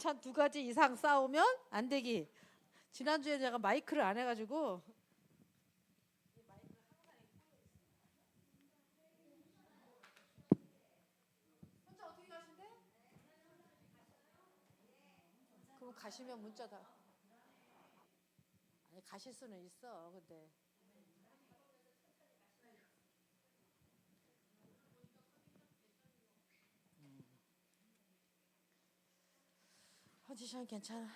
반찬 두 가지 이상 싸우면 안 되기. 지난주에 제가 마이크를 안 해가지고 가시면 문자다. 아니 가실 수는 있어. 근데 컨디션 괜찮아?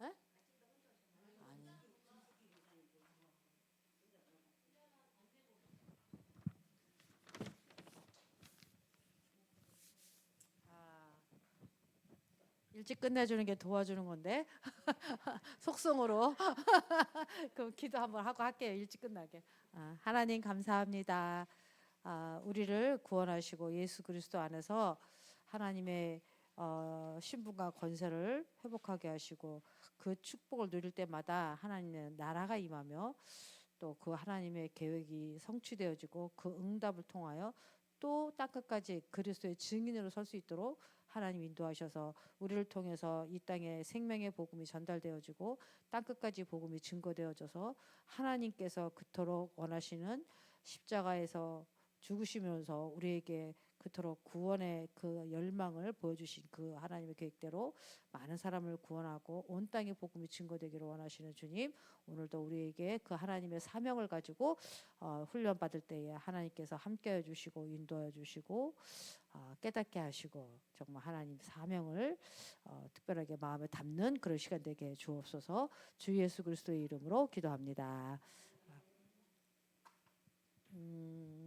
에? 아니. 아, 일찍 끝내주는 게 도와주는 건데 속성으로 그럼 기도 한번 하고 할게요 일찍 끝나게 아, 하나님 감사합니다 아, 우리를 구원하시고 예수 그리스도 안에서 하나님의 어, 신분과 권세를 회복하게 하시고 그 축복을 누릴 때마다 하나님의 나라가 임하며 또 그 하나님의 계획이 성취되어지고 그 응답을 통하여 또 땅끝까지 그리스도의 증인으로 설 수 있도록 하나님 인도하셔서 우리를 통해서 이 땅에 생명의 복음이 전달되어지고 땅끝까지 복음이 증거되어져서 하나님께서 그토록 원하시는 십자가에서 죽으시면서 우리에게 그토록 구원의 그 열망을 보여주신 그 하나님의 계획대로 많은 사람을 구원하고 온 땅에 복음이 증거되기를 원하시는 주님 오늘도 우리에게 그 하나님의 사명을 가지고 어, 훈련 받을 때에 하나님께서 함께해 주시고 인도해 주시고 어, 깨닫게 하시고 정말 하나님 사명을 어, 특별하게 마음에 담는 그런 시간 되게 해 주옵소서 주 예수 그리스도의 이름으로 기도합니다. 음,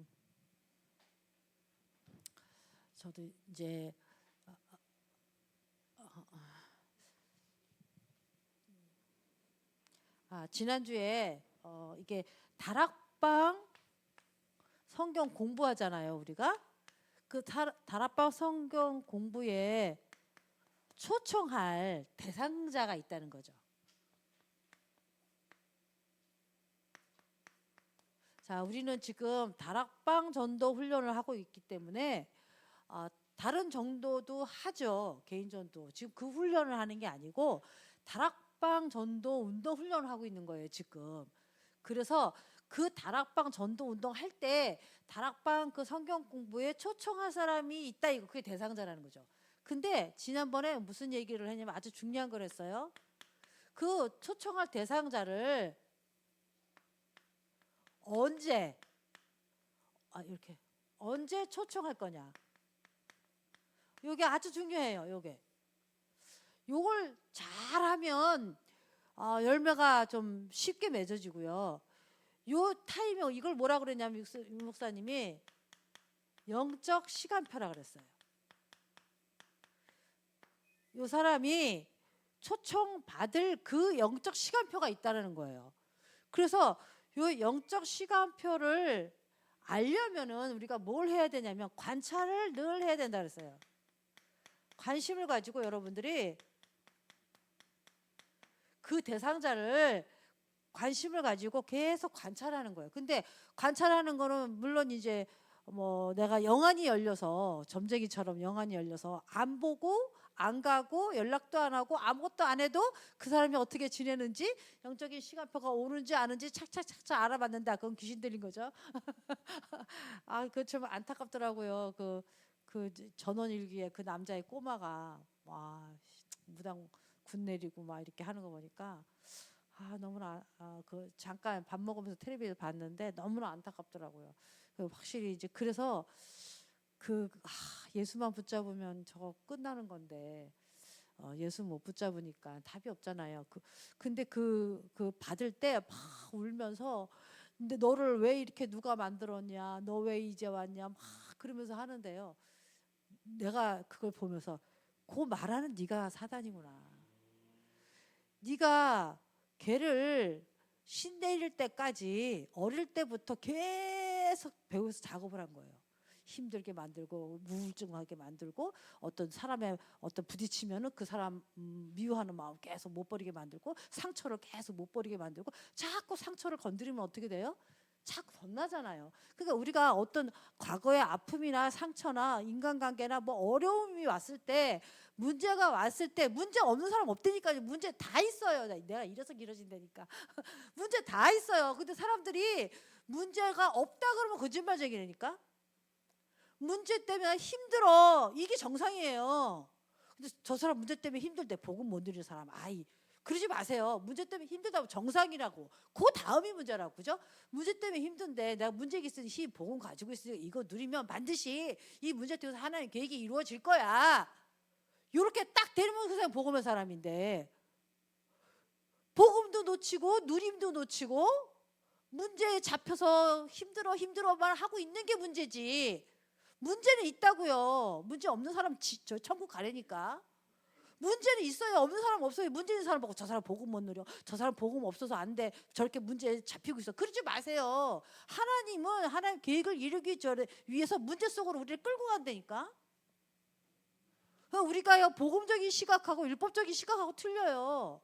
저도 이제 어, 어, 어, 아, 지난주에 어, 이게 다락방 성경 공부하잖아요, 우리가. 그 다, 다락방 성경 공부에 초청할 대상자가 있다는 거죠. 자, 우리는 지금 다락방 전도 훈련을 하고 있기 때문에 어, 다른 정도도 하죠. 개인 전도. 지금 그 훈련을 하는 게 아니고 다락방 전도 운동 훈련을 하고 있는 거예요, 지금. 그래서 그 다락방 전도 운동 할 때 다락방 그 성경 공부에 초청할 사람이 있다 이거 그게 대상자라는 거죠. 근데 지난번에 무슨 얘기를 했냐면 아주 중요한 걸 했어요. 그 초청할 대상자를 언제 아 이렇게 언제 초청할 거냐? 요게 아주 중요해요. 요게 요걸 잘하면 어, 열매가 좀 쉽게 맺어지고요. 요 타이밍 이걸 뭐라 그랬냐면 육 목사님이 영적 시간표라 그랬어요. 요 사람이 초청 받을 그 영적 시간표가 있다는 거예요. 그래서 요 영적 시간표를 알려면은 우리가 뭘 해야 되냐면 관찰을 늘 해야 된다 그랬어요. 관심을 가지고 여러분들이 그 대상자를 관심을 가지고 계속 관찰하는 거예요. 근데 관찰하는 거는 물론 이제 뭐 내가 영안이 열려서 점쟁이처럼 영안이 열려서 안 보고 안 가고 연락도 안 하고 아무것도 안 해도 그 사람이 어떻게 지내는지 영적인 시간표가 오는지 아는지 착착착착 알아봤는데 그건 귀신 들린 거죠. 아, 그거 참 안타깝더라고요. 그, 그 전원일기에 그 남자의 꼬마가 와 무당 군 내리고 막 이렇게 하는 거 보니까 아 너무나 아, 그 잠깐 밥 먹으면서 텔레비를 봤는데 너무나 안타깝더라고요. 그 확실히 이제 그래서 그 아, 예수만 붙잡으면 저거 끝나는 건데 어, 예수 못 붙잡으니까 답이 없잖아요. 그 근데 그그 받을 때 막 울면서 근데 너를 왜 이렇게 누가 만들었냐? 너 왜 이제 왔냐? 막 그러면서 하는데요. 내가 그걸 보면서 그 말하는 네가 사단이구나. 네가 걔를 신 내릴 때까지 어릴 때부터 계속 배워서 작업을 한 거예요. 힘들게 만들고 우울증하게 만들고 어떤 사람의 어떤 부딪히면은 그 사람 음, 미워하는 마음 계속 못 버리게 만들고 상처를 계속 못 버리게 만들고 자꾸 상처를 건드리면 어떻게 돼요? 자꾸 겁나잖아요. 그러니까 우리가 어떤 과거의 아픔이나 상처나 인간관계나 뭐 어려움이 왔을 때 문제가 왔을 때 문제 없는 사람 없다니까요. 문제 다 있어요. 내가 이래서 길어진다니까. 문제 다 있어요. 근데 사람들이 문제가 없다 그러면 거짓말쟁이라니까. 문제 때문에 힘들어. 이게 정상이에요. 근데 저 사람 문제 때문에 힘들 때 복음 못 누리는 사람 아이 그러지 마세요. 문제 때문에 힘들다고 정상이라고. 그 다음이 문제라고 그죠? 문제 때문에 힘든데 내가 문제가 있으니 힘 복음 가지고 있으니 이거 누리면 반드시 이 문제 때문에 하나님 계획이 이루어질 거야. 요렇게 딱 되면 그 사람 복음의 사람인데 복음도 놓치고 누림도 놓치고 문제에 잡혀서 힘들어 힘들어만 하고 있는 게 문제지. 문제는 있다고요. 문제 없는 사람 지, 저 천국 가려니까. 문제는 있어요. 없는 사람 없어요. 문제 있는 사람 보고 저 사람 복음 못 누려. 저 사람 복음 없어서 안 돼. 저렇게 문제에 잡히고 있어. 그러지 마세요. 하나님은 하나님 계획을 이루기 전에 위해서 문제 속으로 우리를 끌고 간다니까. 우리가요 복음적인 시각하고 율법적인 시각하고 틀려요.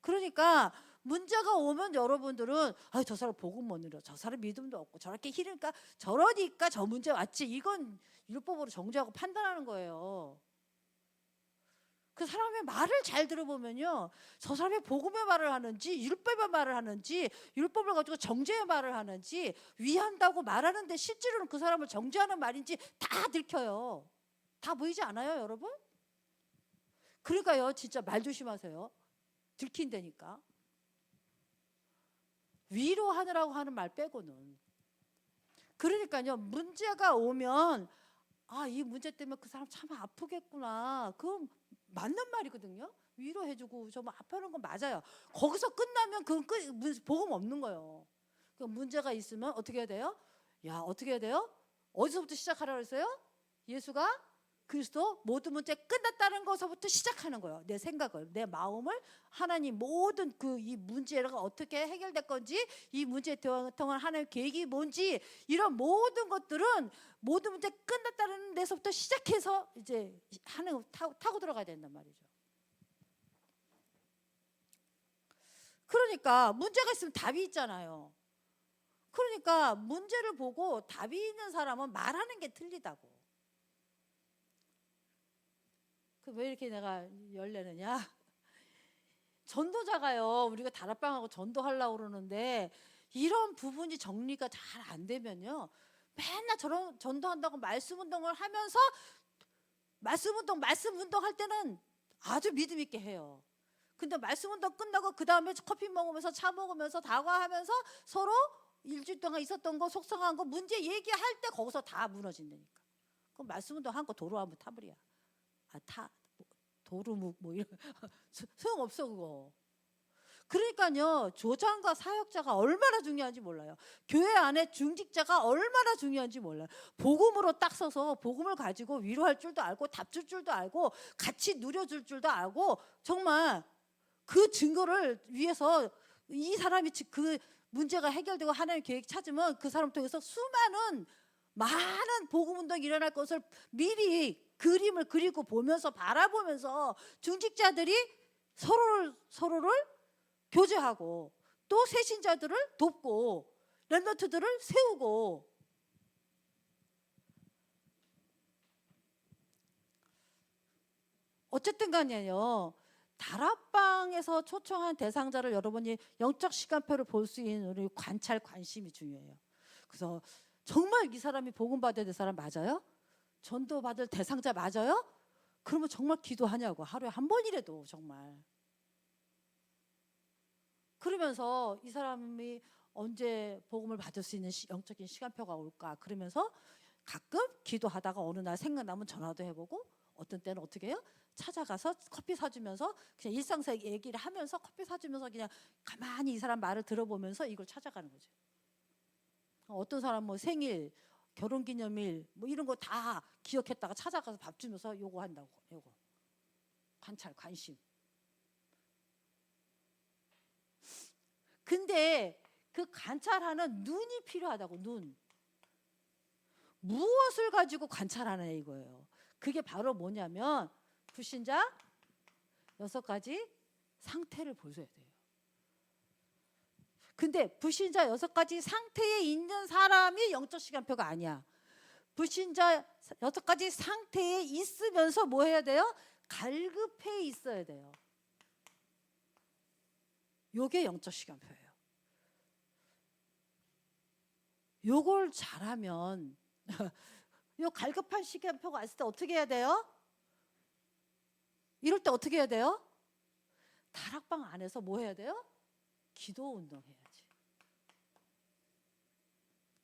그러니까 문제가 오면 여러분들은 아 저 사람 복음 못 누려 저 사람 믿음도 없고 저렇게 희르니까 저러니까 저 문제 왔지 이건 율법으로 정죄하고 판단하는 거예요. 그 사람의 말을 잘 들어보면요 저 사람이 복음의 말을 하는지 율법의 말을 하는지 율법을 가지고 정죄의 말을 하는지 위한다고 말하는데 실제로는 그 사람을 정죄하는 말인지 다 들켜요. 다 보이지 않아요, 여러분? 그러니까요, 진짜 말 조심하세요. 들킨다니까. 위로하느라고 하는 말 빼고는. 그러니까요, 문제가 오면 아, 이 문제 때문에 그 사람 참 아프겠구나. 그건 맞는 말이거든요. 위로해주고 좀 아파하는 건 맞아요. 거기서 끝나면 그건 끝, 문- 복음 없는 거예요. 그 문제가 있으면 어떻게 해야 돼요? 야, 어떻게 해야 돼요? 어디서부터 시작하라 그랬어요? 예수가 그리스도 모든 문제 끝났다는 것서부터 시작하는 거예요. 내 생각을, 내 마음을 하나님 모든 그 이 문제가 어떻게 해결될 건지 이 문제에 통한 하나님 계획이 뭔지 이런 모든 것들은 모든 문제 끝났다는 데서부터 시작해서 이제 하는 타고, 타고 들어가야 된단 말이죠. 그러니까 문제가 있으면 답이 있잖아요. 그러니까 문제를 보고 답이 있는 사람은 말하는 게 틀리다고. 그 왜 이렇게 내가 열내느냐? 전도자가요. 우리가 다락방하고 전도하려고 그러는데 이런 부분이 정리가 잘 안 되면요. 맨날 저런 전도한다고 말씀 운동을 하면서 말씀 운동 말씀 운동 할 때는 아주 믿음 있게 해요. 근데 말씀 운동 끝나고 그 다음에 커피 먹으면서 차 먹으면서 다과하면서 서로 일주일 동안 있었던 거 속상한 거 문제 얘기할 때 거기서 다 무너진다니까. 그럼 말씀 운동 한 거 도로하면 타버리야. 아타 도루묵 뭐 이런 소용 없어 그거. 그러니까요 조장과 사역자가 얼마나 중요한지 몰라요. 교회 안에 중직자가 얼마나 중요한지 몰라요. 복음으로 딱 서서 복음을 가지고 위로할 줄도 알고 답줄 줄도 알고 같이 누려줄 줄도 알고 정말 그 증거를 위해서 이 사람이 지- 그 문제가 해결되고 하나님 계획 찾으면 그 사람 통해서 수많은 많은 복음 운동이 일어날 것을 미리 그림을 그리고 보면서 바라보면서 중직자들이 서로를 서로를 교제하고 또 새신자들을 돕고 렘너트들을 세우고 어쨌든 간에요. 다락방에서 초청한 대상자를 여러분이 영적 시간표를 볼 수 있는 우리 관찰 관심이 중요해요. 그래서 정말 이 사람이 복음 받아야 될 사람 맞아요? 전도 받을 대상자 맞아요? 그러면 정말 기도하냐고 하루에 한 번이라도 정말. 그러면서 이 사람이 언제 복음을 받을 수 있는 시- 영적인 시간표가 올까? 그러면서 가끔 기도하다가 어느 날 생각나면 전화도 해보고 어떤 때는 어떻게 해요? 찾아가서 커피 사주면서 그냥 일상생 얘기를 하면서 커피 사주면서 그냥 가만히 이 사람 말을 들어보면서 이걸 찾아가는 거죠. 어떤 사람 뭐 생일, 결혼기념일 뭐 이런 거 다 기억했다가 찾아가서 밥 주면서 요거 한다고 요거 관찰 관심. 근데 그 관찰하는 눈이 필요하다고 눈. 무엇을 가지고 관찰하냐 이거예요. 그게 바로 뭐냐면 불신자 여섯 가지 상태를 보셔야 돼요. 근데 불신자 여섯 가지 상태에 있는 사람이 영적 시간표가 아니야. 불신자 여섯 가지 상태에 있으면서 뭐 해야 돼요? 갈급해 있어야 돼요. 요게 영적 시간표예요. 요걸 잘하면 요 갈급한 시간표가 왔을 때 어떻게 해야 돼요? 이럴 때 어떻게 해야 돼요? 다락방 안에서 뭐 해야 돼요? 기도 운동 해야지.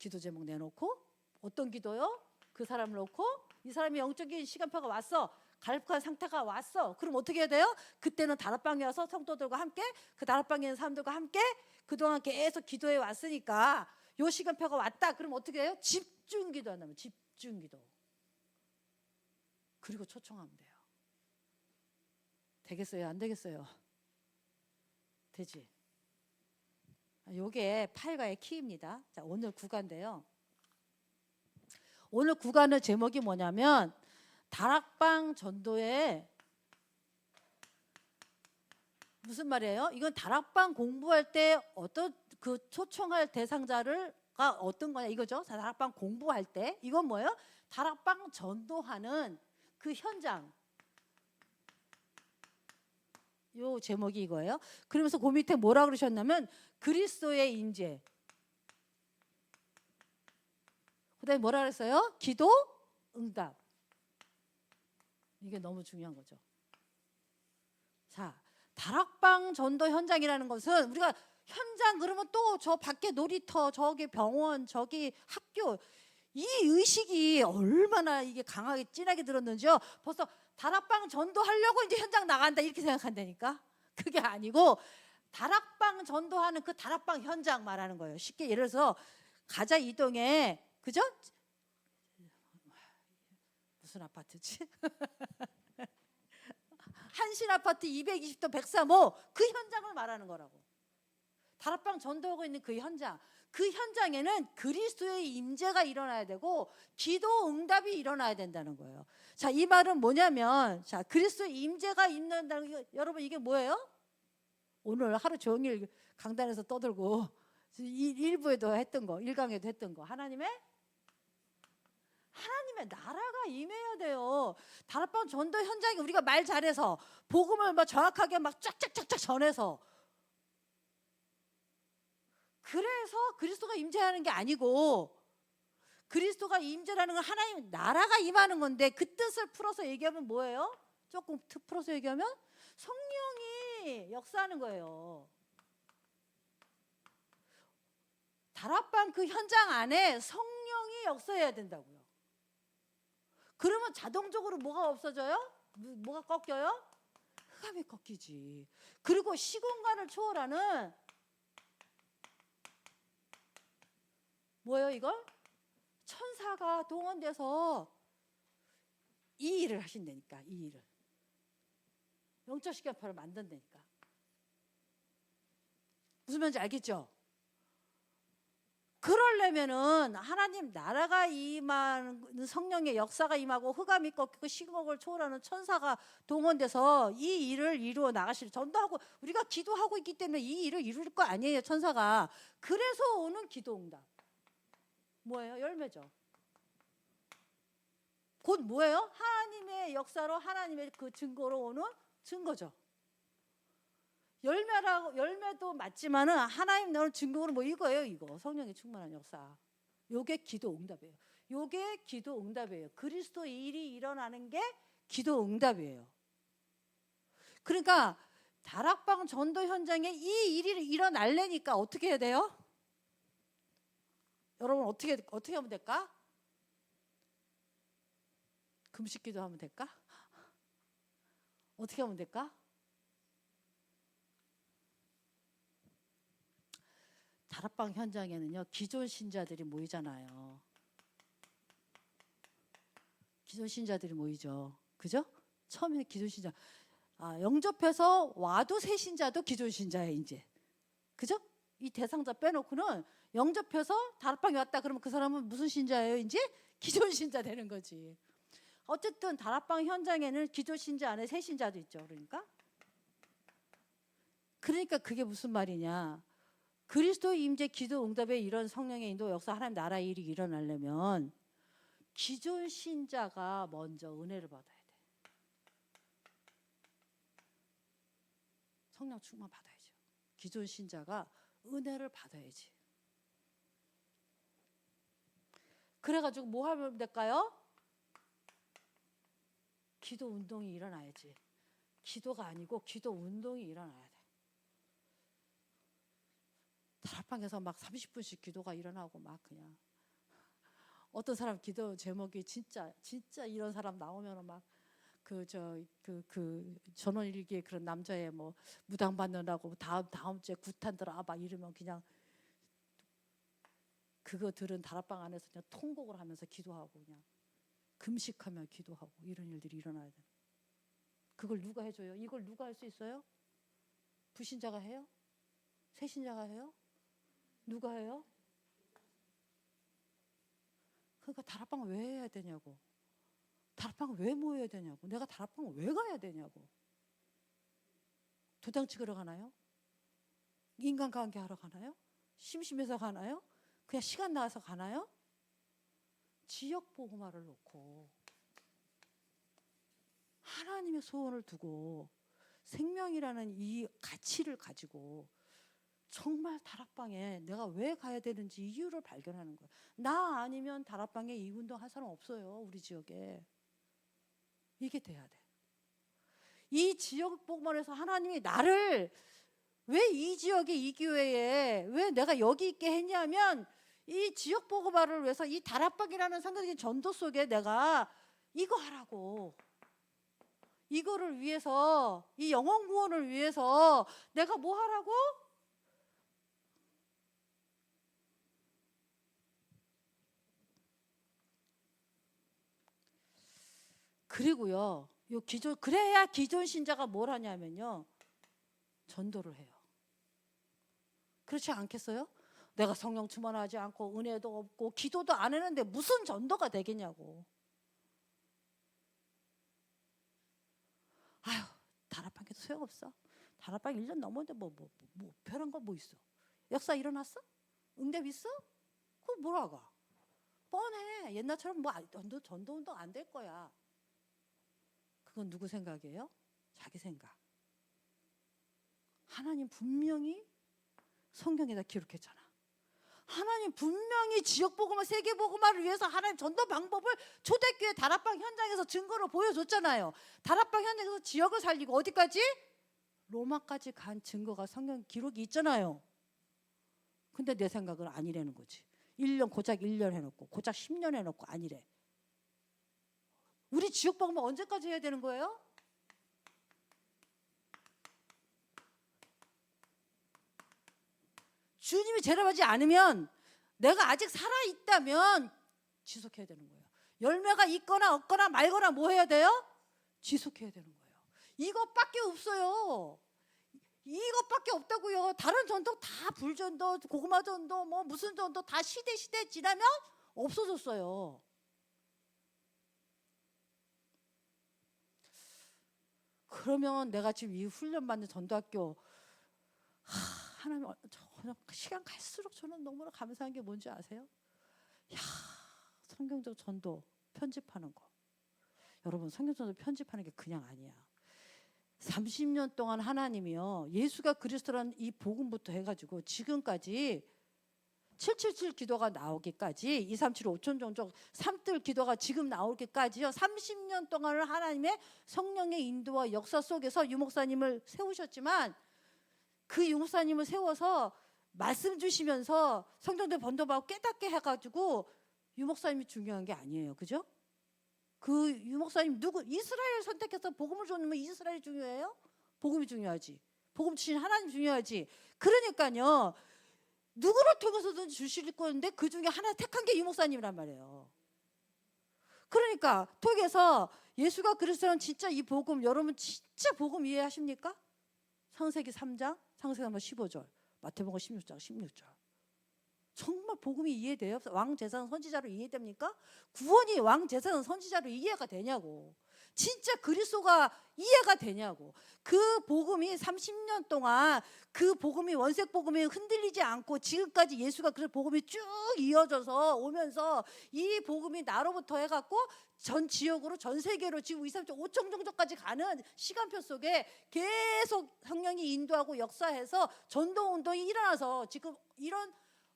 기도 제목 내놓고 어떤 기도요? 그 사람을 놓고 이 사람이 영적인 시간표가 왔어. 갈급한 상태가 왔어. 그럼 어떻게 해야 돼요? 그때는 다락방에 와서 성도들과 함께 그 다락방에 있는 사람들과 함께 그동안 계속 기도해 왔으니까 요 시간표가 왔다. 그럼 어떻게 해요? 집중 기도 한다면 집중 기도. 그리고 초청하면 돼요. 되겠어요? 안 되겠어요? 되지. 아, 요게 팔과의 키입니다. 자, 오늘 구간인데요. 오늘 구간의 제목이 뭐냐면 다락방 전도에 무슨 말이에요? 이건 다락방 공부할 때 어떤 그 초청할 대상자를 가 어떤 거냐 이거죠. 자, 다락방 공부할 때 이건 뭐예요? 다락방 전도하는 그 현장. 요 제목이 이거예요. 그러면서 그 밑에 뭐라 그러셨냐면 그리스도의 인재. 그다음에 뭐라 그랬어요? 기도 응답. 이게 너무 중요한 거죠. 자, 다락방 전도 현장이라는 것은 우리가 현장 그러면 또 저 밖에 놀이터, 저기 병원, 저기 학교 이 의식이 얼마나 이게 강하게 진하게 들었는지요. 벌써 다락방 전도하려고 이제 현장 나간다 이렇게 생각한다니까. 그게 아니고 다락방 전도하는 그 다락방 현장 말하는 거예요. 쉽게 예를 들어서 가자 이동에 그죠? 무슨 아파트지? 한신 아파트 220도 103호 그 현장을 말하는 거라고. 다락방 전도하고 있는 그 현장. 그 현장에는 그리스도의 임재가 일어나야 되고 기도 응답이 일어나야 된다는 거예요. 자, 이 말은 뭐냐면 자, 그리스도의 임재가 있는다는 게 여러분 이게 뭐예요? 오늘 하루 종일 강단에서 떠들고 이- 일부에도 했던 거, 일강에도 했던 거. 하나님의 하나님의 나라가 임해야 돼요. 다락방 전도 현장에 우리가 말 잘해서 복음을 막 정확하게 막 쫙쫙쫙쫙 전해서 그래서 그리스도가 임재하는 게 아니고 그리스도가 임재라는 건 하나님 나라가 임하는 건데 그 뜻을 풀어서 얘기하면 뭐예요? 조금 트- 풀어서 얘기하면 성령이 역사하는 거예요. 다락방 그 현장 안에 성령이 역사해야 된다고요. 그러면 자동적으로 뭐가 없어져요? 뭐- 뭐가 꺾여요? 흑암이 꺾이지. 그리고 시공간을 초월하는 뭐예요 이걸? 천사가 동원돼서 이 일을 하신다니까 이 일을. 영적 시간표를 만든다니까. 무슨 말인지 알겠죠? 그러려면은 하나님 나라가 임하는 성령의 역사가 임하고 흑암이 꺾이고 시공을 초월하는 천사가 동원돼서 이 일을 이루어 나가실 전도하고 우리가 기도하고 있기 때문에 이 일을 이룰 거 아니에요 천사가. 그래서 오는 기도 응답 뭐예요 열매죠 곧 뭐예요 하나님의 역사로 하나님의 그 증거로 오는 증거죠 열매라고 열매도 맞지만은 하나님 너는 증거로 뭐 이거예요 이거 성령의 충만한 역사. 요게 기도 응답이에요. 요게 기도 응답이에요. 그리스도 일이 일어나는 게 기도 응답이에요. 그러니까 다락방 전도 현장에 이 일이 일어날래니까 어떻게 해야 돼요? 여러분 어떻게 어떻게 하면 될까? 금식기도 하면 될까? 어떻게 하면 될까? 다락방 현장에는요 기존 신자들이 모이잖아요. 기존 신자들이 모이죠. 그죠? 처음에 기존 신자 아, 영접해서 와도 새 신자도 기존 신자예요 이제. 그죠? 이 대상자 빼놓고는 영접해서 다락방에 왔다 그러면 그 사람은 무슨 신자예요 이제? 기존 신자 되는 거지. 어쨌든 다락방 현장에는 기존 신자 안에 새 신자도 있죠. 그러니까. 그러니까 그게 무슨 말이냐? 그리스도 임재 기도 응답에 이런 성령의 인도 역사 하나님 나라 일이 일어나려면 기존 신자가 먼저 은혜를 받아야 돼. 성령 충만 받아야죠. 기존 신자가 은혜를 받아야지. 그래가지고 뭐 하면 될까요? 기도 운동이 일어나야지. 기도가 아니고 기도 운동이 일어나야 돼. 다락방에서 막 30분씩 기도가 일어나고 막 그냥 어떤 사람 기도 제목이 진짜 진짜 이런 사람 나오면은 막 그 저 그 그 전원일기에 그런 남자의 뭐 무당 받느라고 다음 다음 주에 구탄 들어 막 이러면 그냥 그거 들은 다락방 안에서 그냥 통곡을 하면서 기도하고 그냥 금식하며 기도하고 이런 일들이 일어나야 돼. 그걸 누가 해줘요? 이걸 누가 할 수 있어요? 부신자가 해요? 새신자가 해요? 누가 해요? 그러니까 다락방을 왜 해야 되냐고. 다락방을 왜 모여야 되냐고. 내가 다락방을 왜 가야 되냐고. 도장 찍으러 가나요? 인간관계 하러 가나요? 심심해서 가나요? 그냥 시간 나와서 가나요? 지역 보고마를 놓고 하나님의 소원을 두고 생명이라는 이 가치를 가지고 정말 다락방에 내가 왜 가야 되는지 이유를 발견하는 거야. 나 아니면 다락방에 이 운동 할 사람 없어요. 우리 지역에. 이게 돼야 돼. 이 지역 복만에서 하나님이 나를 왜 이 지역에 이 교회에 왜 내가 여기 있게 했냐면 이 지역 보고말을 위해서 이 다락방이라는 상징적인 전도 속에 내가 이거 하라고 이거를 위해서 이 영혼 구원을 위해서 내가 뭐 하라고 그리고요. 요 기존 그래야 기존 신자가 뭘 하냐면요. 전도를 해요. 그렇지 않겠어요? 내가 성령 충만하지 않고 은혜도 없고 기도도 안 했는데 무슨 전도가 되겠냐고. 아휴, 다락방에도 소용없어. 다락방 1년 넘었는데 뭐, 뭐, 뭐, 뭐 별한 거 뭐 있어? 역사 일어났어? 응답 있어? 그거 뭐라가? 뻔해. 옛날처럼 뭐 안- 전도, 전도 운동 안 될 거야. 그건 누구 생각이에요? 자기 생각. 하나님 분명히 성경에다 기록했잖아. 하나님 분명히 지역 복음화, 세계 복음화를 위해서 하나님 전도 방법을 초대교회 다락방 현장에서 증거로 보여줬잖아요. 다락방 현장에서 지역을 살리고 어디까지? 로마까지 간 증거가 성경 기록이 있잖아요. 근데 내 생각은 아니라는 거지. 1년 고작 1년 해 놓고 고작 10년 해 놓고 아니래. 우리 지역 복음화 언제까지 해야 되는 거예요? 주님이 제압하지 않으면 내가 아직 살아 있다면 지속해야 되는 거예요. 열매가 있거나 없거나 말거나 뭐 해야 돼요? 지속해야 되는 거예요. 이것밖에 없어요. 이것밖에 없다고요. 다른 전도 다 불전도, 고구마 전도, 뭐 무슨 전도 다 시대 시대 지나면 없어졌어요. 그러면 내가 지금 이 훈련 받는 전도학교 하, 하나님 어, 저는 시간 갈수록 저는 너무나 감사한 게 뭔지 아세요? 야 성경적 전도 편집하는 거. 여러분 성경전도 편집하는 게 그냥 아니야. 30년 동안 하나님이요 예수가 그리스도라는 이 복음부터 해가지고 지금까지 777 기도가 나오기까지 237 5천 종족 삼들 기도가 지금 나오기까지요 30년 동안을 하나님의 성령의 인도와 역사 속에서 유목사님을 세우셨지만 그 유목사님을 세워서 말씀 주시면서 성경들 번도받고 깨닫게 해가지고 유목사님이 중요한 게 아니에요 그죠? 그 유목사님 누구 이스라엘 선택해서 복음을 줬으면 이스라엘이 중요해요? 복음이 중요하지. 복음 주신 하나님 중요하지. 그러니까요. 누구를 통해서든 주실 건데 그 중에 하나 택한 게 유목사님이란 말이에요. 그러니까 통해서 예수가 그리스도는 진짜 이 복음 여러분 진짜 복음 이해하십니까? 창세기 3장, 창세기 3장 15절, 마태복음 16장 16절. 정말 복음이 이해돼요? 왕 제사장 선지자로 이해됩니까? 구원이 왕 제사장 선지자로 이해가 되냐고. 진짜 그리스도가 이해가 되냐고. 그 복음이 30년 동안 그 복음이 원색 복음이 흔들리지 않고 지금까지 예수가 그 복음이 쭉 이어져서 오면서 이 복음이 나로부터 해갖고 전 지역으로 전 세계로 지금 2, 3천 5천 정도까지 가는 시간표 속에 계속 성령이 인도하고 역사해서 전도 운동이 일어나서 지금 이런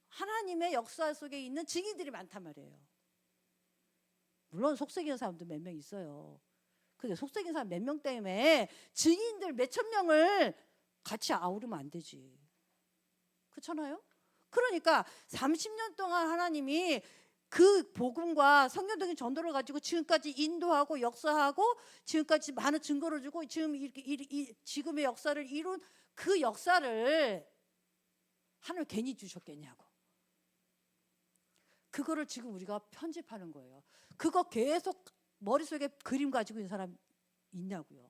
하나님의 역사 속에 있는 증인들이 많단 말이에요. 물론 속썩이는 사람도 몇 명 있어요. 근데 속썩이는 사람 몇 명 때문에 증인들 몇 천 명을 같이 아우르면 안 되지. 그렇잖아요? 그러니까 30년 동안 하나님이 그 복음과 성령적인 전도를 가지고 지금까지 인도하고 역사하고 지금까지 많은 증거를 주고 지금 이렇게 이, 이, 지금의 역사를 이룬 그 역사를 하나님 괜히 주셨겠냐고. 그거를 지금 우리가 편집하는 거예요. 그거 계속 머릿속에 그림 가지고 있는 사람 있냐고요.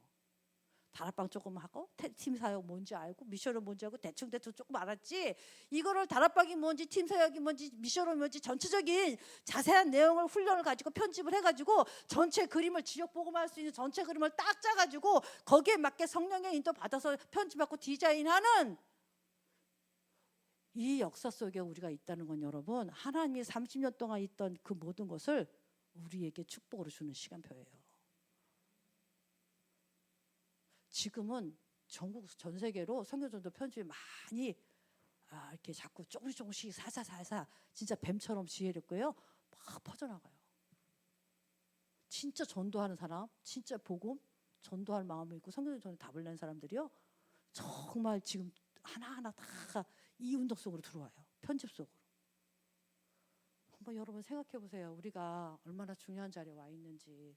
다락방 조금 하고 테- 팀 사역 뭔지 알고 미션은 뭔지 알고 대충 대충 조금 알았지 이거를 다락방이 뭔지 팀 사역이 뭔지 미션은 뭔지 전체적인 자세한 내용을 훈련을 가지고 편집을 해가지고 전체 그림을 지역 보고만 할 수 있는 전체 그림을 딱 짜가지고 거기에 맞게 성령의 인도 받아서 편집하고 디자인하는 이 역사 속에 우리가 있다는 건 여러분 하나님이 30년 동안 있던 그 모든 것을 우리에게 축복으로 주는 시간표예요. 지금은 전국 전 세계로 성교전도 편집이 많이 아, 이렇게 자꾸 조금씩 조금씩 사사사사 진짜 뱀처럼 지혜롭고요 막 퍼져나가요. 진짜 전도하는 사람, 진짜 복음 전도할 마음이 있고 성교전에 답을 낸 사람들이요 정말 지금 하나하나 다 이 운동 속으로 들어와요. 편집 속으로. 한번 여러분 생각해 보세요. 우리가 얼마나 중요한 자리에 와 있는지.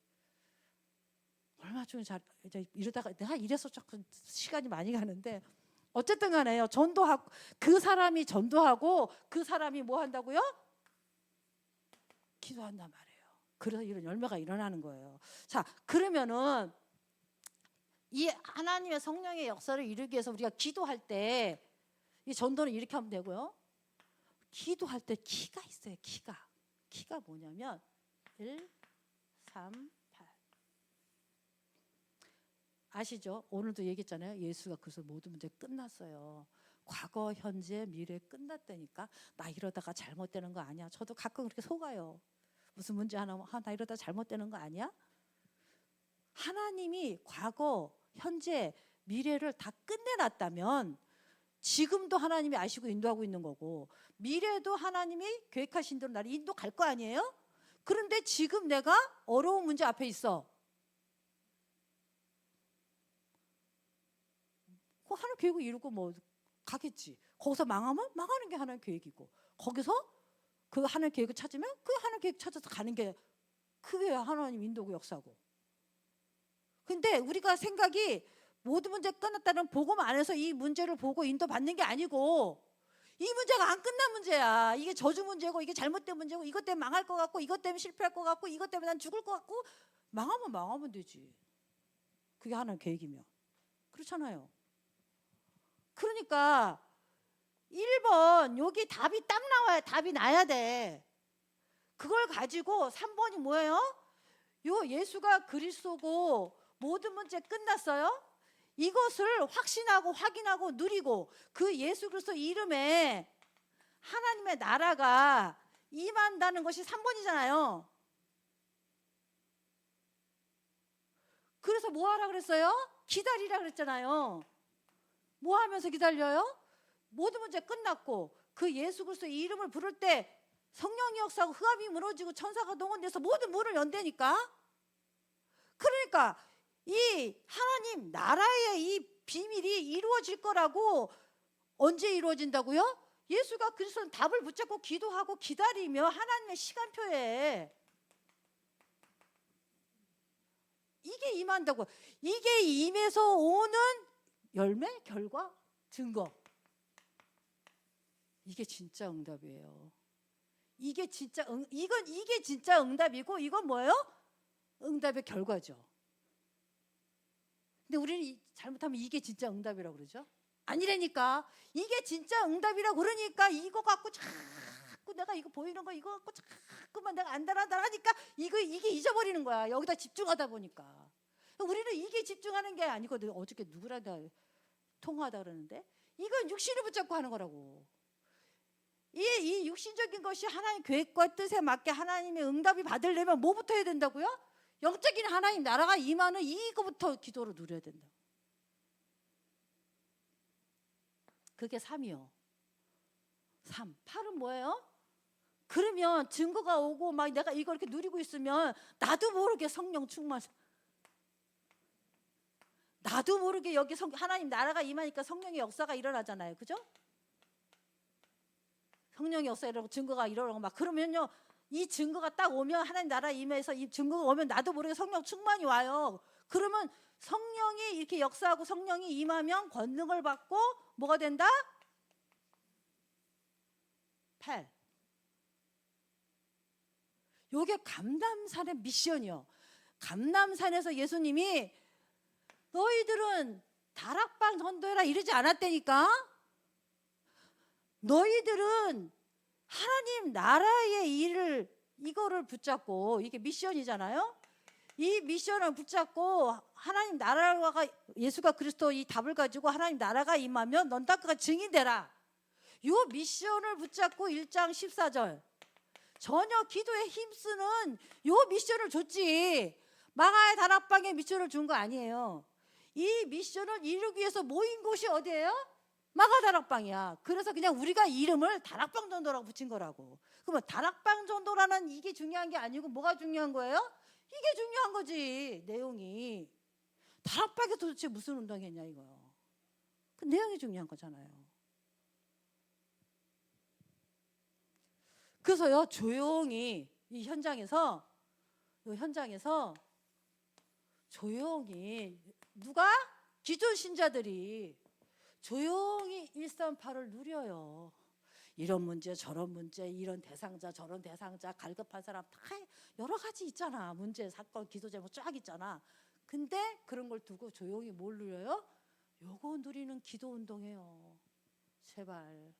얼마나 중요한 자리 이제 이러다가 내가 이래서 조금 시간이 많이 가는데 어쨌든 간에요. 전도하고 그 사람이 전도하고 그 사람이 뭐 한다고요? 기도한단 말이에요. 그래서 이런 열매가 일어나는 거예요. 자, 그러면은 이 하나님의 성령의 역사를 이루기 위해서 우리가 기도할 때 이 전도는 이렇게 하면 되고요. 기도할 때 키가 있어요. 키가. 키가 뭐냐면 1 3 8 아시죠? 오늘도 얘기했잖아요. 예수가 그래서 모든 문제 끝났어요. 과거, 현재, 미래 끝났다니까. 나 이러다가 잘못되는 거 아니야. 저도 가끔 그렇게 속아요. 무슨 문제 하나 아, 나 이러다 잘못되는 거 아니야? 하나님이 과거, 현재, 미래를 다 끝내놨다면 지금도 하나님이 아시고 인도하고 있는 거고 미래도 하나님이 계획하신 대로 나를 인도 갈 거 아니에요? 그런데 지금 내가 어려운 문제 앞에 있어. 그 하나님 계획을 이루고 뭐 가겠지. 거기서 망하면 망하는 게 하나님 계획이고 거기서 그 하나님 계획을 찾으면 그 하나님 계획 찾아서 가는 게 그게 하나님 인도고 역사고. 근데 우리가 생각이 모든 문제 끝났다는 복음 안에서 이 문제를 보고 인도 받는 게 아니고 이 문제가 안 끝난 문제야. 이게 저주 문제고 이게 잘못된 문제고 이것 때문에 망할 것 같고 이것 때문에 실패할 것 같고 이것 때문에 난 죽을 것 같고 망하면 망하면 되지. 그게 하나님 계획이면 그렇잖아요. 그러니까 1번 여기 답이 딱 나와야 답이 나야 돼. 그걸 가지고 3번이 뭐예요? 요 예수가 그리스도고 모든 문제 끝났어요. 이것을 확신하고 확인하고 누리고 그 예수 그리스도 이름에 하나님의 나라가 임한다는 것이 3번이잖아요. 그래서 뭐 하라 그랬어요? 기다리라 그랬잖아요. 뭐 하면서 기다려요? 모든 문제 끝났고 그 예수 그리스도 이름을 부를 때 성령의 역사하고 흑암이 무너지고 천사가 동원돼서 모든 문을 연대니까 그러니까 이 하나님 나라의 이 비밀이 이루어질 거라고 언제 이루어진다고요? 예수가 그리스도는 답을 붙잡고 기도하고 기다리며 하나님의 시간표에 이게 임한다고 이게 임해서 오는 열매, 결과, 증거 이게 진짜 응답이에요. 이게 진짜 응, 이건 이게 진짜 응답이고 이건 뭐예요? 응답의 결과죠. 근데 우리는 이- 잘못하면 이게 진짜 응답이라고 그러죠. 아니라니까 이게 진짜 응답이라고 그러니까 이거 갖고 자꾸 내가 이거 보이는 거 이거 갖고 자꾸만 내가 안달안달 하니까 이거 이게 잊어버리는 거야. 여기다 집중하다 보니까 우리는 이게 집중하는 게 아니거든. 어저께 누구랑 다 통화하다 그러는데 이건 육신을 붙잡고 하는 거라고. 이, 이 육신적인 것이 하나님 계획과 뜻에 맞게 하나님의 응답이 받으려면 뭐부터 해야 된다고요? 영적인 하나님 나라가 임하는 이거부터 기도로 누려야 된다. 그게 3이요. 3. 8은 뭐예요? 그러면 증거가 오고 막 내가 이걸 이렇게 누리고 있으면 나도 모르게 성령 충만. 나도 모르게 여기 성, 하나님 나라가 임하니까 성령의 역사가 일어나잖아요. 그죠? 성령의 역사 이러고 증거가 일어나고 막 그러면요. 이 증거가 딱 오면 하나님 나라 임해서 이 증거가 오면 나도 모르게 성령 충만이 와요. 그러면 성령이 이렇게 역사하고 성령이 임하면 권능을 받고 뭐가 된다? 8. 요게 감남산의 미션이요. 감남산에서 예수님이 너희들은 다락방 전도해라 이러지 않았다니까. 너희들은 하나님 나라의 일을 이거를 붙잡고 이게 미션이잖아요. 이 미션을 붙잡고 하나님 나라가 예수가 그리스도 이 답을 가지고 하나님 나라가 임하면 넌 닦아가 증인 되라. 요 미션을 붙잡고 1장 14절 전혀 기도에 힘쓰는 요 미션을 줬지. 마가의 다락방에 미션을 준 거 아니에요. 이 미션을 이루기 위해서 모인 곳이 어디예요? 마가 다락방이야. 그래서 그냥 우리가 이름을 다락방 전도라고 붙인 거라고. 그러면 다락방 전도라는 이게 중요한 게 아니고 뭐가 중요한 거예요? 이게 중요한 거지. 내용이. 다락방에 도대체 무슨 운동했냐 이거요. 그 내용이 중요한 거잖아요. 그래서요 조용히 이 현장에서 이 현장에서 조용히 누가 기존 신자들이 조용히 138을 누려요. 이런 문제 저런 문제 이런 대상자 저런 대상자 갈급한 사람 다 여러 가지 있잖아. 문제 사건 기도 제목 쫙 있잖아. 근데 그런 걸 두고 조용히 뭘 누려요? 요거 누리는 기도 운동해요. 제발.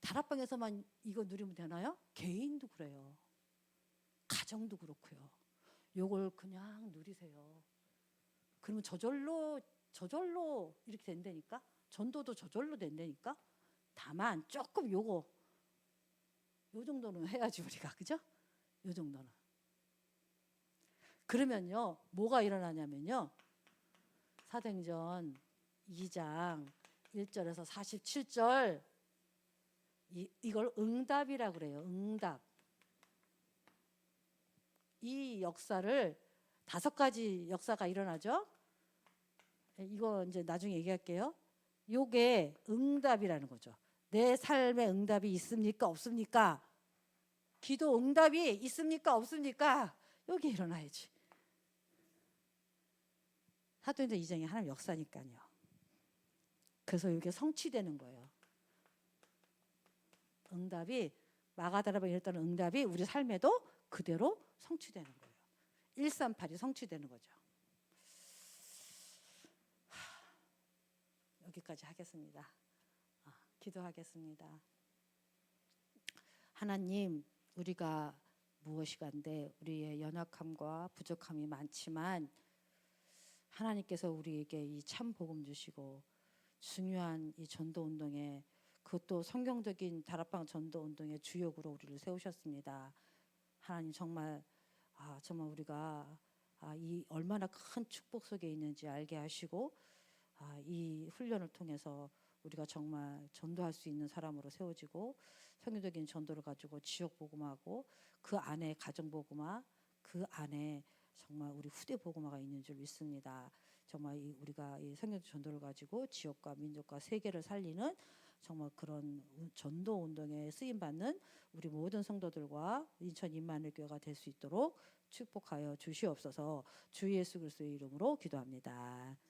다락방에서만 이거 누리면 되나요? 개인도 그래요. 가정도 그렇고요. 요걸 그냥 누리세요. 그러면 저절로 저절로 이렇게 된다니까. 전도도 저절로 된다니까. 다만 조금 요거 요 정도는 해야지 우리가 그죠? 요 정도는. 그러면요 뭐가 일어나냐면요 사도행전 2장 1절에서 47절 이, 이걸 응답이라 그래요. 응답. 이 역사를 다섯 가지 역사가 일어나죠. 예, 이거 이제 나중에 얘기할게요. 요게 응답이라는 거죠. 내 삶에 응답이 있습니까? 없습니까? 기도 응답이 있습니까? 없습니까? 여기 일어나야지. 사도행전 2장이 하나님 역사니까요. 그래서 이게 성취되는 거예요. 응답이 마가다라방 이랬던 응답이 우리 삶에도 그대로 성취되는 거예요. 138이 성취되는 거죠. 하, 여기까지 하겠습니다. 아, 기도하겠습니다. 하나님, 우리가 무엇이 간데 우리의 연약함과 부족함이 많지만 하나님께서 우리에게 이 참 복음 주시고 중요한 이 전도 운동에 그것도 성경적인 다락방 전도 운동의 주역으로 우리를 세우셨습니다. 하나님 정말 아 정말 우리가 아, 이 얼마나 큰 축복 속에 있는지 알게 하시고 아, 이 훈련을 통해서 우리가 정말 전도할 수 있는 사람으로 세워지고 성경적인 전도를 가지고 지역 복음하고 그 안에 가정 복음화 그 안에 정말 우리 후대 복음화가 있는 줄 믿습니다. 정말 이 우리가 이 성경 전도를 가지고 지역과 민족과 세계를 살리는 정말 그런 우- 전도 운동에 쓰임 받는 우리 모든 성도들과 인천 임마누엘 교회가 될 수 있도록 축복하여 주시옵소서. 주 예수 그리스도의 이름으로 기도합니다.